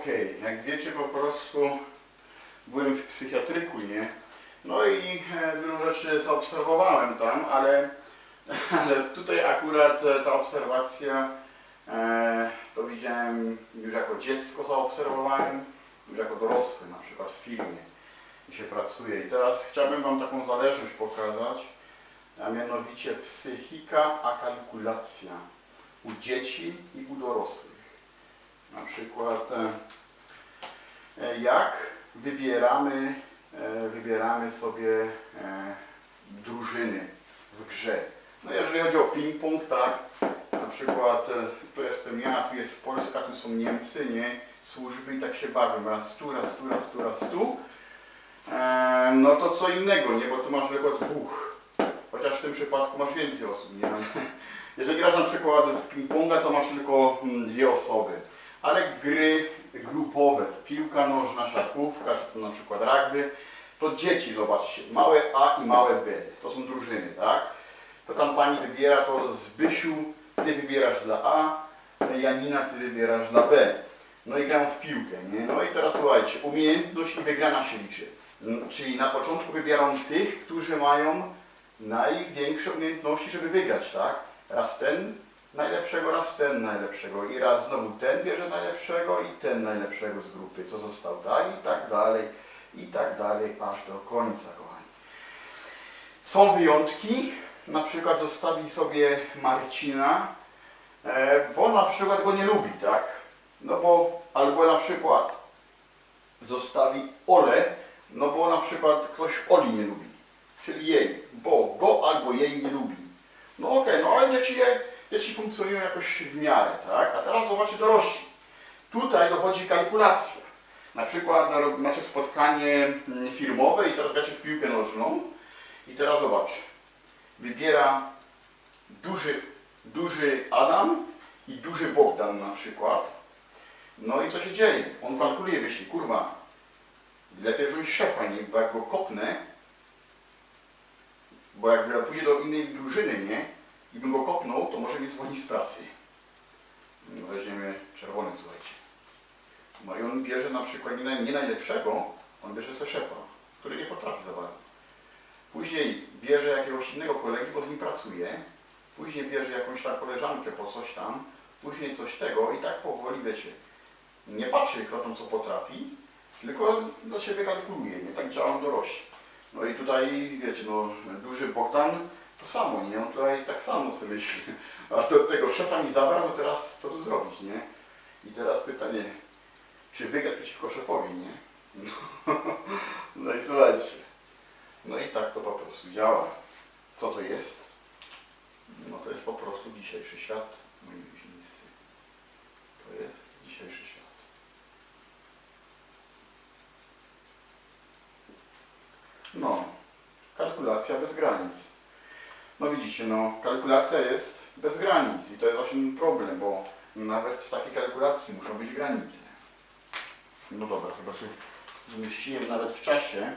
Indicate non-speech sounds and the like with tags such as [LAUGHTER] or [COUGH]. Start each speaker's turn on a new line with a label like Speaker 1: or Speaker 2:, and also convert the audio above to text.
Speaker 1: Okej, jak wiecie po prostu byłem w psychiatryku, nie? No i wiele rzeczy zaobserwowałem tam, ale, [LAUGHS] ale tutaj akurat e, ta obserwacja e, to widziałem już jako dziecko zaobserwowałem, już jako dorosły, na przykład w filmie, gdzie się pracuje. I teraz chciałbym Wam taką zależność pokazać, a mianowicie psychika a kalkulacja u dzieci i u dorosłych. Na przykład e, e, jak wybieramy, e, wybieramy sobie drużyny w grze. No jeżeli chodzi o ping-pong, tak, na przykład tu jestem ja, tu jest Polska, tu są Niemcy, nie, służby i tak się bawią, raz tu, raz tu, raz tu, raz tu. No to co innego, nie, bo tu masz tylko dwóch. Chociaż w tym przypadku masz więcej osób, nie? [LAUGHS] Jeżeli grasz na przykład w ping-ponga, to masz tylko mm, dwie osoby. Ale gry grupowe, piłka nożna, siatkówka, na przykład rugby, to dzieci, zobaczcie, małe A i małe B, to są drużyny, tak? To tam pani wybiera, to Zbysiu, ty wybierasz dla A, Janina, ty wybierasz dla B. No i gram w piłkę, nie? No i teraz słuchajcie, umiejętność i wygrana się liczy. Czyli na początku wybieram tych, którzy mają największe umiejętności, żeby wygrać, tak? Raz ten najlepszego, raz ten najlepszego i raz znowu ten bierze najlepszego i ten najlepszego z grupy, co został, tak? I tak dalej, i tak dalej, aż do końca, kochani. Są wyjątki, na przykład zostawi sobie Marcina, e, bo na przykład go nie lubi, tak? No bo, albo na przykład zostawi Ole, no bo na przykład ktoś Oli nie lubi, czyli jej, bo go albo jej nie lubi. No okej, no ale dzieci, dzieci funkcjonują jakoś w miarę, tak? A teraz zobaczcie dorośli. Tutaj dochodzi kalkulacja. Na przykład macie spotkanie mm, firmowe i teraz gracie w piłkę nożną i teraz zobacz. Wybiera duży, duży Adam i duży Bogdan na przykład. No i co się dzieje? On kalkuluje, myśli, kurwa, lepiej wziąć szefa, nie? Bo jak go kopnę, bo jak pójdzie do innej drużyny, nie? I bym go kopnął, to może mnie zwolni z pracy. No weźmiemy czerwony, słuchajcie. No on bierze na przykład nie najlepszego, on bierze sobie szefa, który nie potrafi za bardzo. Później bierze jakiegoś innego kolegi, bo z nim pracuje. Później bierze jakąś tam koleżankę po coś tam. Później coś tego i tak powoli, wiecie, nie patrzy kto tam co potrafi, tylko dla siebie kalkuluje, nie? Tak działają dorośli. No i tutaj, wiecie, no, duży Bogdan to samo, nie? On tutaj tak samo sobie myśli. A to tego szefa mi zabrał, to teraz co tu zrobić, nie? I teraz pytanie, czy wygrać przeciwko szefowi, nie? No, [LAUGHS] no i słuchajcie. No i tak to po prostu działa. Co to jest? No to jest po prostu dzisiejszy świat, moi miłośnicy. To jest dzisiejszy świat. No, kalkulacja bez granic. No widzicie, no, kalkulacja jest bez granic i to jest właśnie problem, bo nawet w takiej kalkulacji muszą być granice. No dobra, chyba się zmieściłem nawet w czasie.